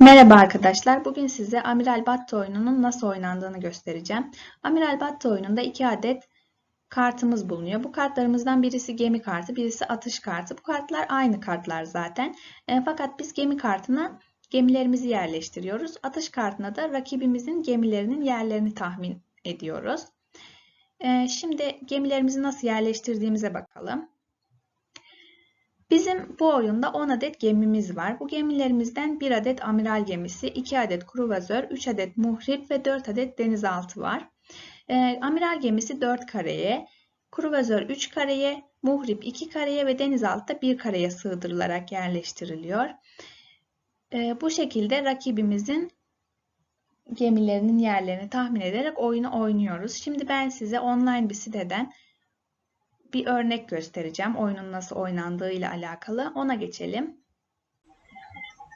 Merhaba arkadaşlar. Bugün size Amiral Battı oyununun nasıl oynandığını göstereceğim. Amiral Battı oyununda iki adet kartımız bulunuyor. Bu kartlarımızdan birisi gemi kartı, birisi atış kartı. Bu kartlar aynı kartlar zaten. E, fakat biz gemi kartına gemilerimizi yerleştiriyoruz. Atış kartına da rakibimizin gemilerinin yerlerini tahmin ediyoruz. E, şimdi gemilerimizi nasıl yerleştirdiğimize bakalım. Bizim bu oyunda 10 adet gemimiz var. Bu gemilerimizden 1 adet amiral gemisi, 2 adet kruvazör, 3 adet muhrip ve 4 adet denizaltı var. Ee, amiral gemisi 4 kareye, kruvazör 3 kareye, muhrip 2 kareye ve denizaltı da 1 kareye sığdırılarak yerleştiriliyor. Ee, bu şekilde rakibimizin gemilerinin yerlerini tahmin ederek oyunu oynuyoruz. Şimdi ben size online bir siteden bir örnek göstereceğim. Oyunun nasıl oynandığı ile alakalı. Ona geçelim.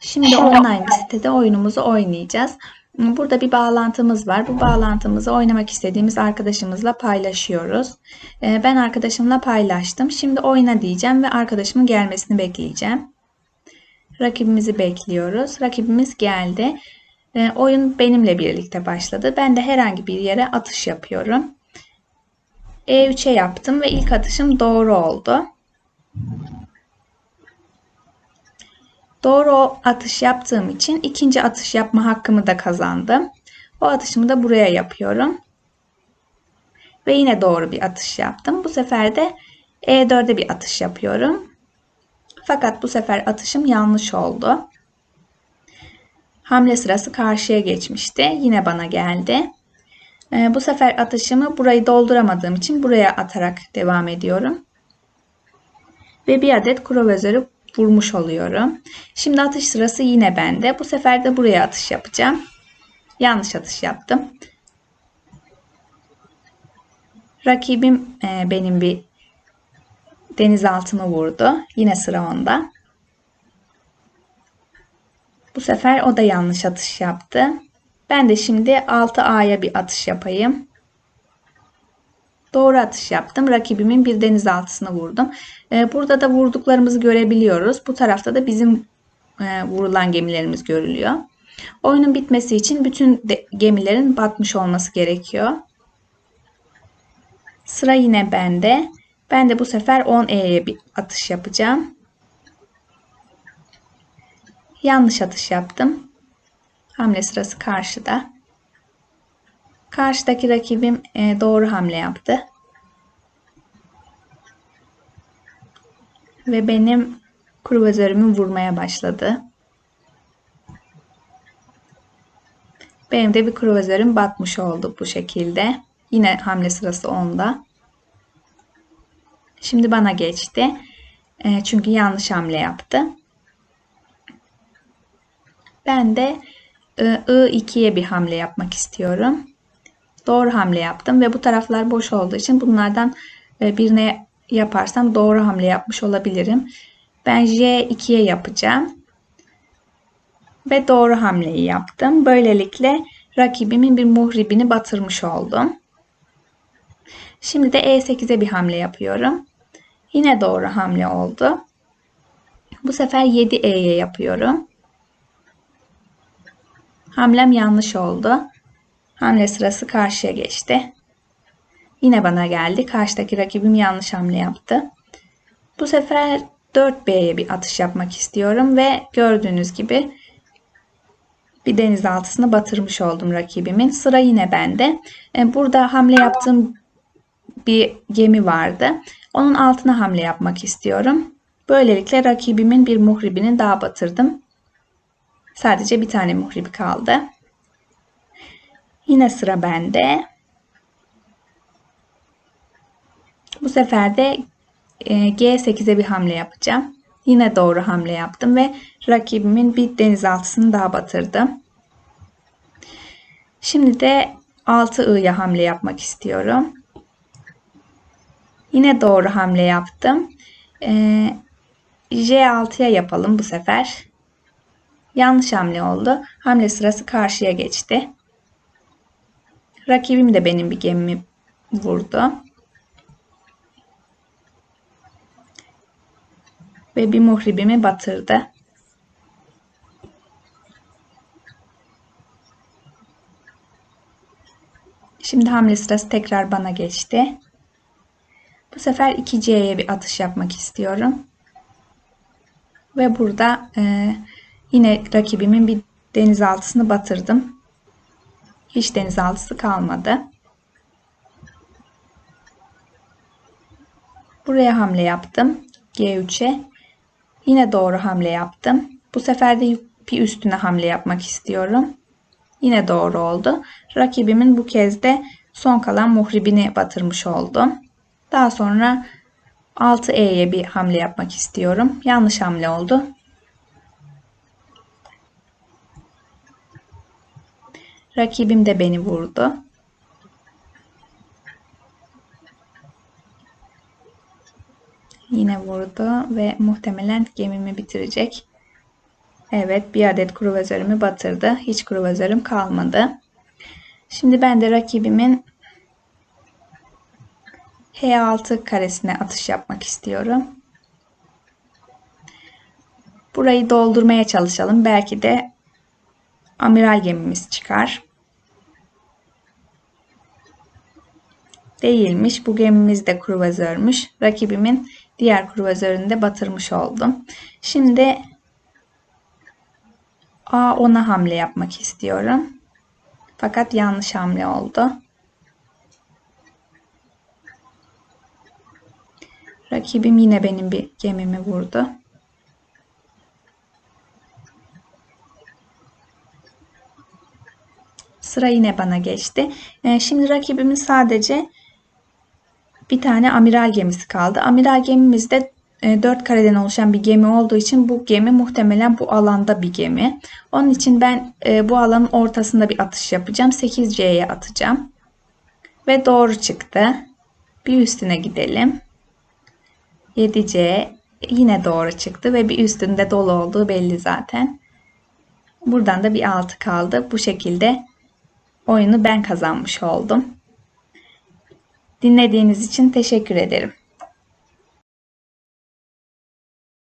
Şimdi online sitede oyunumuzu oynayacağız. Burada bir bağlantımız var. Bu bağlantımızı oynamak istediğimiz arkadaşımızla paylaşıyoruz. Ee, Ben arkadaşımla paylaştım. Şimdi oyna diyeceğim ve arkadaşımın gelmesini bekleyeceğim. Rakibimizi bekliyoruz. Rakibimiz geldi. Ee, Oyun benimle birlikte başladı. Ben de herhangi bir yere atış yapıyorum. E3'e yaptım ve ilk atışım doğru oldu. Doğru atış yaptığım için ikinci atış yapma hakkımı da kazandım. O atışımı da buraya yapıyorum. Ve yine doğru bir atış yaptım. Bu sefer de E4'e bir atış yapıyorum. Fakat bu sefer atışım yanlış oldu. Hamle sırası karşıya geçmişti. Yine bana geldi. Ee, bu sefer atışımı burayı dolduramadığım için buraya atarak devam ediyorum. Ve bir adet kruvazörü vurmuş oluyorum. Şimdi atış sırası yine bende. Bu sefer de buraya atış yapacağım. Yanlış atış yaptım. Rakibim e, benim bir denizaltımı vurdu. Yine sıra onda. Bu sefer o da yanlış atış yaptı. Ben de şimdi 6A'ya bir atış yapayım. Doğru atış yaptım. Rakibimin bir denizaltısını vurdum. Ee, burada da vurduklarımızı görebiliyoruz. Bu tarafta da bizim e, vurulan gemilerimiz görülüyor. Oyunun bitmesi için bütün gemilerin batmış olması gerekiyor. Sıra yine bende. Ben de bu sefer 10E'ye bir atış yapacağım. Yanlış atış yaptım. Hamle sırası karşıda. Karşıdaki rakibim e, doğru hamle yaptı. Ve benim kruvazörümü vurmaya başladı. Benim de bir kruvazörüm batmış oldu bu şekilde. Yine hamle sırası onda. Şimdi bana geçti. E, çünkü yanlış hamle yaptı. Ben de I2'ye bir hamle yapmak istiyorum. Doğru hamle yaptım ve bu taraflar boş olduğu için bunlardan e, birine yaparsam doğru hamle yapmış olabilirim. Ben J2'ye yapacağım. Ve doğru hamleyi yaptım. Böylelikle rakibimin bir muhribini batırmış oldum. Şimdi de E8'e bir hamle yapıyorum. Yine doğru hamle oldu. Bu sefer 7E'ye yapıyorum. Hamlem yanlış oldu. Hamle sırası karşıya geçti. Yine bana geldi. Karşıdaki rakibim yanlış hamle yaptı. Bu sefer 4B'ye bir atış yapmak istiyorum ve gördüğünüz gibi bir denizaltısını batırmış oldum rakibimin. Sıra yine bende. E, burada hamle yaptığım bir gemi vardı. Onun altına hamle yapmak istiyorum. Böylelikle rakibimin bir muhribini daha batırdım. Sadece bir tane muhrip kaldı. Yine sıra bende. Bu sefer de e, G8'e bir hamle yapacağım. Yine doğru hamle yaptım ve rakibimin bir denizaltısını daha batırdım. Şimdi de 6I'ya hamle yapmak istiyorum. Yine doğru hamle yaptım. Ee, J6'ya yapalım bu sefer. Yanlış hamle oldu. Hamle sırası karşıya geçti. Rakibim de benim bir gemimi vurdu. Ve bir muhribimi batırdı. Şimdi hamle sırası tekrar bana geçti. Bu sefer 2C'ye bir atış yapmak istiyorum. Ve burada e, yine rakibimin bir denizaltısını batırdım. Hiç denizaltısı kalmadı. Buraya hamle yaptım. G3'e. Yine doğru hamle yaptım. Bu sefer de bir üstüne hamle yapmak istiyorum. Yine doğru oldu. Rakibimin bu kez de son kalan muhribini batırmış oldum. Daha sonra 6E'ye bir hamle yapmak istiyorum. Yanlış hamle oldu. Rakibim de beni vurdu. Yine vurdu ve muhtemelen gemimi bitirecek. Evet bir adet kruvazörümü batırdı. Hiç kruvazörüm kalmadı. Şimdi ben de rakibimin H6 karesine atış yapmak istiyorum. Burayı doldurmaya çalışalım. Belki de amiral gemimiz çıkar. Değilmiş. Bu gemimiz de kruvazörmüş. Rakibimin diğer kruvazörünü de batırmış oldum. Şimdi A10'a hamle yapmak istiyorum. Fakat yanlış hamle oldu. Rakibim yine benim bir gemimi vurdu. Sıra yine bana geçti. Ee, şimdi rakibimin sadece bir tane amiral gemisi kaldı. Amiral gemimiz de 4 e, kareden oluşan bir gemi olduğu için bu gemi muhtemelen bu alanda bir gemi. Onun için ben e, bu alanın ortasında bir atış yapacağım. 8C'ye atacağım. Ve doğru çıktı. Bir üstüne gidelim. 7C yine doğru çıktı ve bir üstünde dolu olduğu belli zaten. Buradan da bir 6 kaldı. Bu şekilde oyunu ben kazanmış oldum. Dinlediğiniz için teşekkür ederim.